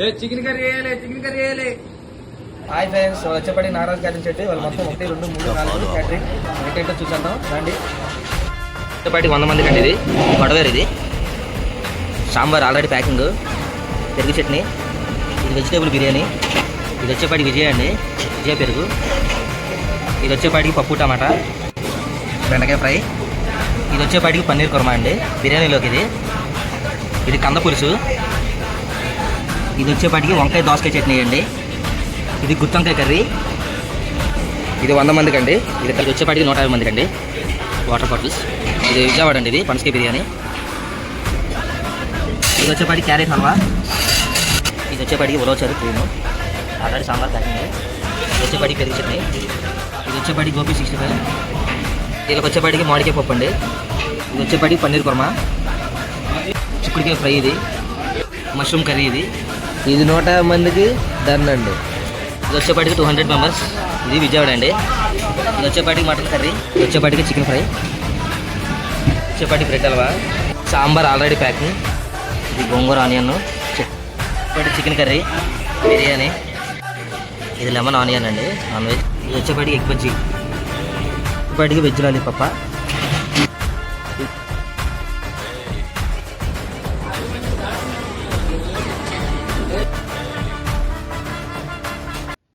Chicken curry వేయాలి chicken curry వేయాలి. Hi friends వచ్చేపటి నారాజ్ క్యాటరింగ్ చెట్టు వాళ్ళు మొత్తం ఒకటి రెండు మూడు నాలుగు క్యాటరింగ్. ఏంటంటే చూసేద్దాం. రండి. వచ్చేపాటి వంద మందికి అండి ఇది. గొడవేరు ఇది. Sambar already packing. పెరుగు చట్నీ. ఇది వెజిటేబుల్ బిర్యానీ. ఇది వచ్చేపాటికి విజయ అండి. విజయ పెరుగు. ఇది వచ్చేపాటికి పప్పు టమాటా. బెండకాయ ఫ్రై. ఇది వచ్చేపాటికి పన్నీర్ కుర్మా అండి. బిర్యానీలోకి ఇది. ఇది కంద పులుసు. ఇది వచ్చేపాటికి వంకాయ దోసకాయ చట్నీ అండి. ఇది గుత్తొంకాయ కర్రీ. ఇది వంద మందికి అండి. ఇది ఇది వచ్చేపాటికి నూట యాభై మందికి అండి. Water bottles. ఇది విజయవాడ అండి ఇది పనసకాయ బిర్యానీ. ఇది వచ్చేపాటి క్యారెట్ హల్వా. ఇది వచ్చేపాటికి ఉలవచారు క్రీము. Already sambar packing. ఇది వచ్చేపాటికి పెరుగు చట్నీ. ఇది వచ్చేపాటికి గోపి సిక్స్టీ ఫైవ్. వీళ్ళకి వచ్చేపాటికి మామిడికాయ పప్పు అండి. ఇది వచ్చేపాటికి పన్నీర్ కుర్మా. చిక్కుడికాయ ఫ్రై ఇది. మష్రూమ్ కర్రీ ఇది. ఇది నూట యాభై మందికి డన్ అండి. ఇది వచ్చేపాటికి టూ హండ్రెడ్ మెంబర్స్ ఇది విజయవాడ అండి. ఇది వచ్చేపాటికి మటన్ కర్రీ వచ్చేపాటికి చికెన్ ఫ్రై వచ్చేపాటికి bread halwa sambar already packing ఇది గోంగూర ఆనియన్ వచ్చేపాటి చికెన్ కర్రీ బిర్యానీ ఇది లెమన్ ఆనియన్ అండి నాన్ వెజ్ ఇది వచ్చేపాటికి ఎగ్ బజ్జీ వచ్చేపాటికి వెజ్ లాలీపప్ప